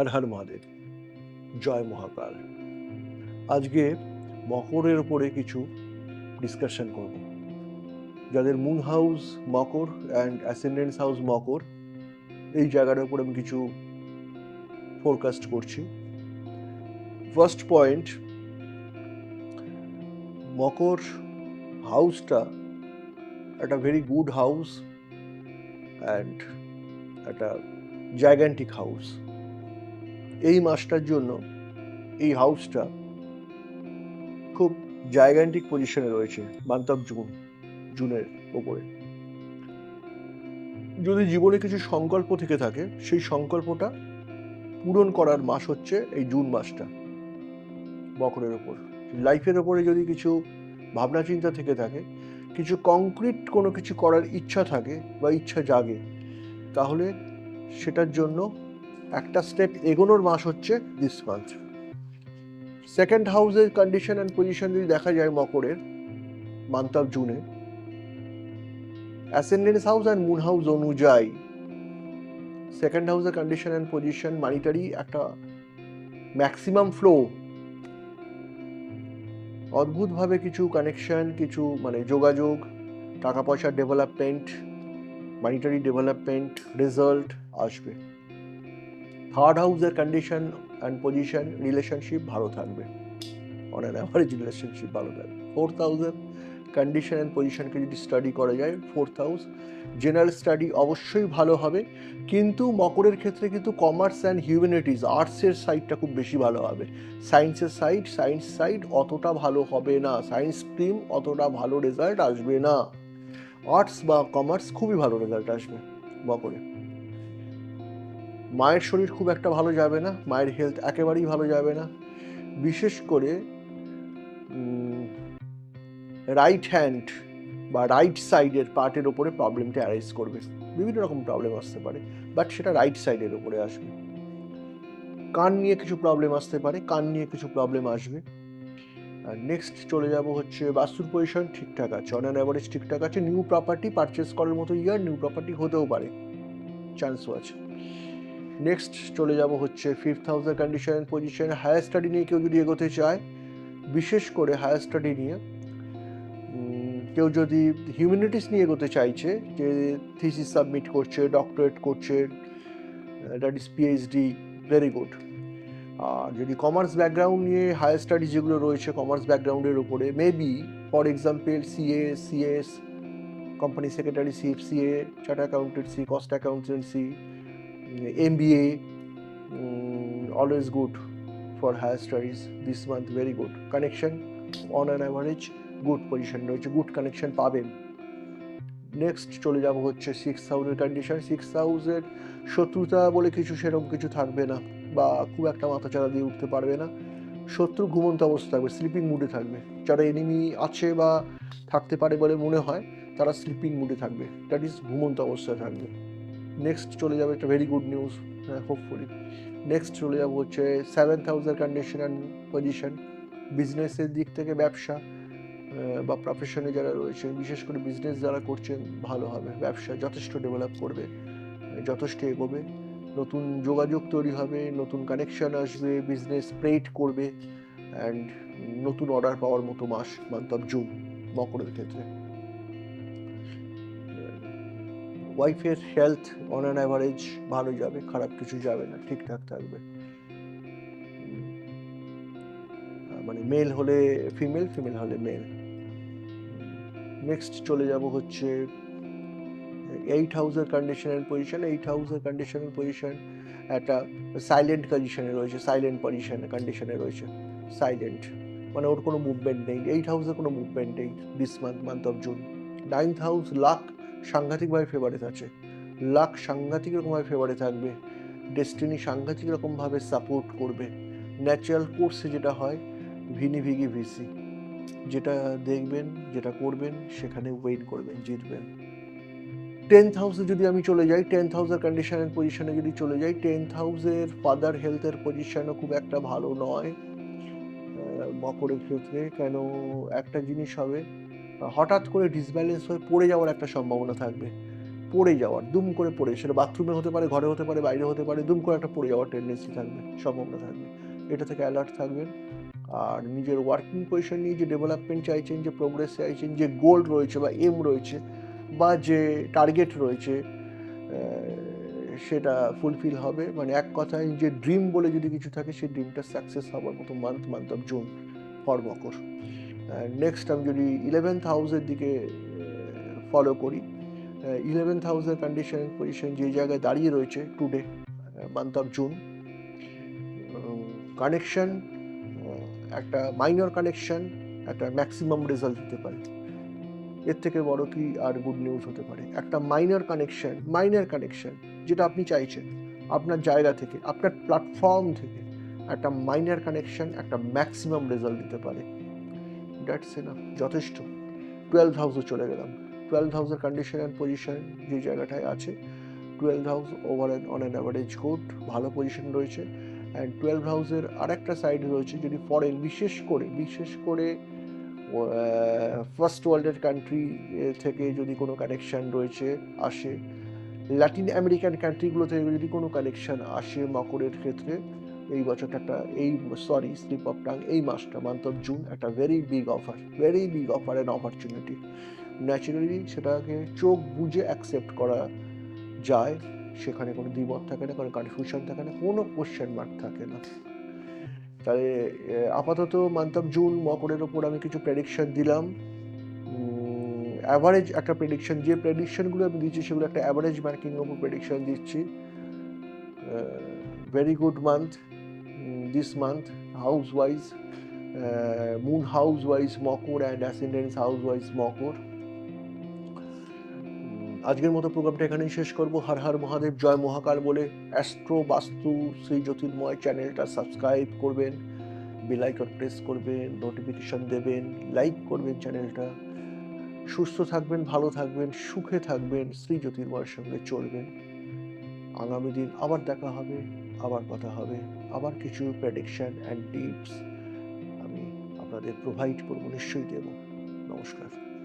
হর হর মহাদেব। জয় মহাকাল। আজকে মকরের উপরে কিছু ডিসকাশন করব। যাদের মুন হাউস মকর অ্যান্ড অ্যাসেন্ডেন্স হাউস মকর, এই জায়গাটার উপরে আমি কিছু ফোরকাস্ট করছি। ফার্স্ট পয়েন্ট মকর হাউসটা একটা ভেরি গুড হাউস অ্যান্ড একটা জায়গান্টিক হাউস এই মাসটার জন্য এই হাউসটা খুব জায়গান্টিক পজিশনে রয়েছে মান্থ অফ জুন, জুনের ওপরে। যদি জীবনে কিছু সংকল্প থেকে থাকে, সেই সংকল্পটা পূরণ করার মাস হচ্ছে এই জুন মাসটা, বকরের ওপর। লাইফের ওপরে যদি কিছু ভাবনা চিন্তা থেকে থাকে, কিছু কংক্রিট কোনো কিছু করার ইচ্ছা থাকে বা ইচ্ছা জাগে, তাহলে সেটার জন্য একটা স্টেপ এগোনোর মাস হচ্ছে দিস মান্থ সেকেন্ড হাউসের কন্ডিশন অ্যান্ড পজিশন যদি দেখা যায় মকরের মান্থ অফ জুনে ascendance house and moon house অনুযায়ী সেকেন্ড হাউসের কন্ডিশন অ্যান্ড পজিশন মানিটারি একটা ম্যাক্সিমাম ফ্লো অদ্ভুতভাবে কিছু কানেকশন কিছু মানে যোগাযোগ, টাকা পয়সার ডেভেলপমেন্ট মানিটারি ডেভেলপমেন্ট রেজাল্ট আসবে। থার্ড হাউসের কন্ডিশন অ্যান্ড পজিশন রিলেশনশিপ ভালো থাকবে। অন অ্যান অ্যাভারেজ রিলেশনশিপ ভালো থাকবে। ফোর্থ হাউসের কন্ডিশন অ্যান্ড পজিশনকে যদি স্টাডি করা যায় ফোর্থ হাউস জেনারেল স্টাডি অবশ্যই ভালো হবে। কিন্তু মকরের ক্ষেত্রে কিন্তু কমার্স অ্যান্ড হিউম্যানিটিস আর্টসের সাইডটা খুব বেশি ভালো হবে। সায়েন্সের সাইড সায়েন্স সাইড অতটা ভালো হবে না। সায়েন্স স্ট্রিম অতটা ভালো রেজাল্ট আসবে না। আর্টস বা কমার্স খুবই ভালো রেজাল্ট আসবে মকরে মায়ের শরীর খুব একটা ভালো যাবে না, মায়ের হেলথ একেবারেই ভালো যাবে না। বিশেষ করে রাইট হ্যান্ড বা রাইট সাইডের পার্টের ওপরে প্রবলেমটা অ্যারাইজ করবে। বিভিন্ন রকম প্রবলেম আসতে পারে বাট সেটা রাইট সাইডের ওপরে আসবে। কান নিয়ে কিছু প্রবলেম আসতে পারে, কান নিয়ে কিছু প্রবলেম আসবে। আর নেক্সট চলে যাব হচ্ছে বাস্তুর পজিশন ঠিকঠাক আছে অন অ্যাভারেজ ঠিকঠাক আছে নিউ প্রপার্টি পারচেস করার মতো ইয়ার নিউ প্রপার্টি হতেও পারে। চান্সও আছে। নেক্সট চলে যাব হচ্ছে ফিফথ হাউসের কন্ডিশন পজিশন হায়ার স্টাডি নিয়ে কেউ যদি এগোতে চায়, বিশেষ করে হায়ার স্টাডি নিয়ে কেউ যদি হিউম্যানিটিস নিয়ে এগোতে চাইছে, যে থিসিস সাবমিট করছে ডক্টরেট করছে that is PhD very good আর যদি কমার্স ব্যাকগ্রাউন্ড নিয়ে হায়ার স্টাডি যেগুলো রয়েছে কমার্স ব্যাকগ্রাউন্ডের উপরে maybe for example CA CS company secretary CF CA charter accountancy cost accountancy B A always good for higher studies this month very good connection on an average good position রয়েছে good connection পাবেন। Next চলে যাব হচ্ছে six হাউসের condition six হাউসের শত্রুতা বলে কিছু সেরকম কিছু থাকবে না বা খুব একটা মাথাচাড়া দিয়ে উঠতে পারবে না। শত্রু ঘুমন্ত অবস্থা থাকবে স্লিপিং মুডে থাকবে। যারা এনিমি আছে বা থাকতে পারে বলে মনে হয়, তারা স্লিপিং মুডে থাকবে। দ্যাট ইজ ঘুমন্ত অবস্থায় থাকবে। নেক্সট চলে যাবে একটা ভেরি গুড নিউজ হ্যাঁ হোপফুলি নেক্সট চলে যাব হচ্ছে সেভেন্থ হাউসের কন্ডিশন অ্যান্ড পজিশন বিজনেসের দিক থেকে ব্যবসা বা প্রফেশনে যারা রয়েছে, বিশেষ করে বিজনেস যারা করছেন, ভালো হবে। ব্যবসা যথেষ্ট ডেভেলপ করবে, যথেষ্ট এগোবে। নতুন যোগাযোগ তৈরি হবে, নতুন কানেকশন আসবে বিজনেস স্প্রেড করবে অ্যান্ড নতুন অর্ডার পাওয়ার মতো মাস মান্থ অফ জুন মকরের ক্ষেত্রে। ওয়াইফের হেলথ অন অ্যান অ্যাভারেজ ভালো যাবে, খারাপ কিছু যাবে না, ঠিকঠাক থাকবে। মানে মেল হলে ফিমেল ফিমেল হলে মেল নেক্সট চলে যাব হচ্ছে এইট হাউসের কন্ডিশন অ্যান্ড পজিশন এইট হাউসের কন্ডিশন অ্যান্ড পজিশন একটা সাইলেন্ট কন্ডিশনে রয়েছে সাইলেন্ট পজিশনে কন্ডিশনে রয়েছে। সাইলেন্ট মানে ওর কোনো মুভমেন্ট নেই। এইট হাউসে কোনো মুভমেন্ট নেই this month month of June ninth house luck সাংঘাতিকভাবে ফেভারে আছে। লাক সাংঘাতিক রকমভাবে ফেভারে থাকবে। ডেস্টিনি সাংঘাতিক রকমভাবে সাপোর্ট করবে। ন্যাচারাল কোর্সে যেটা হয়, ভিনি ভিগি ভিসি। যেটা দেখবেন, যেটা করবেন, সেখানে ওয়েট করবেন, জিতবেন। টেন্থ হাউসে যদি আমি চলে যাই টেন্থ হাউসের কন্ডিশন অ্যান্ড পজিশনে যদি চলে যাই টেন্থ হাউসের ফাদার হেলথের পজিশনও খুব একটা ভালো নয়। মকরের ক্ষেত্রে। কেন? একটা জিনিস হবে হঠাৎ করে ডিসব্যালেন্স হয়ে পড়ে যাওয়ার একটা সম্ভাবনা থাকবে। পড়ে যাওয়ার, দুম করে পড়ে, সেটা বাথরুমে হতে পারে, ঘরে হতে পারে, বাইরে হতে পারে, দুম করে একটা পড়ে যাওয়ার টেন্ডেন্সি থাকবে, সম্ভাবনা থাকবে। এটা থেকে অ্যালার্ট থাকবেন। আর নিজের ওয়ার্কিং পজিশন নিয়ে যে ডেভেলপমেন্ট চাইছেন, যে প্রোগ্রেস চাইছেন, যে গোল রয়েছে বা এম রয়েছে, বা যে টার্গেট রয়েছে সেটা ফুলফিল হবে। মানে এক কথায় যে ড্রিম বলে যদি কিছু থাকে, সেই ড্রিমটা সাকসেস হওয়ার মতো month month of June for Makar. Next আমি যদি ইলেভেন্থ হাউসের দিকে ফলো করি ইলেভেন্থ হাউসের কন্ডিশন পজিশন যে জায়গায় দাঁড়িয়ে রয়েছে today month of June connection একটা মাইনর কানেকশন একটা ম্যাক্সিমাম রেজাল্ট দিতে পারে। এর থেকে বড় কি আর গুড নিউজ হতে পারে? একটা মাইনর কানেকশন মাইনর কানেকশন যেটা আপনি চাইছেন, আপনার জায়গা থেকে, আপনার প্ল্যাটফর্ম থেকে, একটা মাইনর কানেকশন একটা ম্যাক্সিমাম রেজাল্ট দিতে পারে। দ্যাটস এনাফ যথেষ্ট। টুয়েলভ হাউসে চলে গেলাম। টুয়েলভ হাউসের কন্ডিশন অ্যান্ড পজিশন যে জায়গাটায় আছে twelve house over and on an average good ভালো পজিশন রয়েছে। অ্যান্ড টুয়েলভ হাউসের আরেকটা সাইড রয়েছে যদি ফরেন বিশেষ করে বিশেষ করে ফার্স্ট ওয়ার্ল্ডের কান্ট্রি থেকে যদি কোনো কানেকশন রয়েছে, আসে। ল্যাটিন আমেরিকান কান্ট্রিগুলো থেকে যদি কোনো কানেকশন আসে মকরের ক্ষেত্রে এই বছরটা একটা, এই সরি স্লিপ অফ টাং এই মাসটা মান্থ অফ জুন একটা very big offer very big offer and opportunity naturally সেটাকে চোখ বুঝে অ্যাকসেপ্ট করা যায়, সেখানে কোনো দ্বিমত থাকে না, কোনো কনফিউশন থাকে না, কোনো কোশ্চেন মার্ক থাকে না। তাহলে আপাতত মান্থ অফ জুন মকরের ওপর আমি কিছু প্রেডিকশন দিলাম। অ্যাভারেজ একটা প্রেডিকশন যে প্রেডিকশনগুলো আমি দিচ্ছি, সেগুলো একটা অ্যাভারেজ মার্কিং ওপর প্রেডিকশন দিচ্ছি। Very good month month house wise moon house wise Makar and ascendance house wise মকর আজকের মতো প্রোগ্রামটা এখানেই শেষ করব। হর হর মহাদেব, জয় মহাকাল বলে অ্যাস্ট্রো বাস্তু শ্রী জ্যোতির্ময় চ্যানেলটা সাবস্ক্রাইব করবেন বেল আইকন প্রেস করবেন নোটিফিকেশন দেবেন লাইক করবেন চ্যানেলটা সুস্থ থাকবেন, ভালো থাকবেন, সুখে থাকবেন, শ্রী জ্যোতির্ময়ের সঙ্গে চলবেন। আগামী দিন আবার দেখা হবে। আবার কথা হবে। আবার কিছু প্রেডিকশন অ্যান্ড টিপস আমি আপনাদের প্রোভাইড করব, নিশ্চয়ই দেবো। নমস্কার।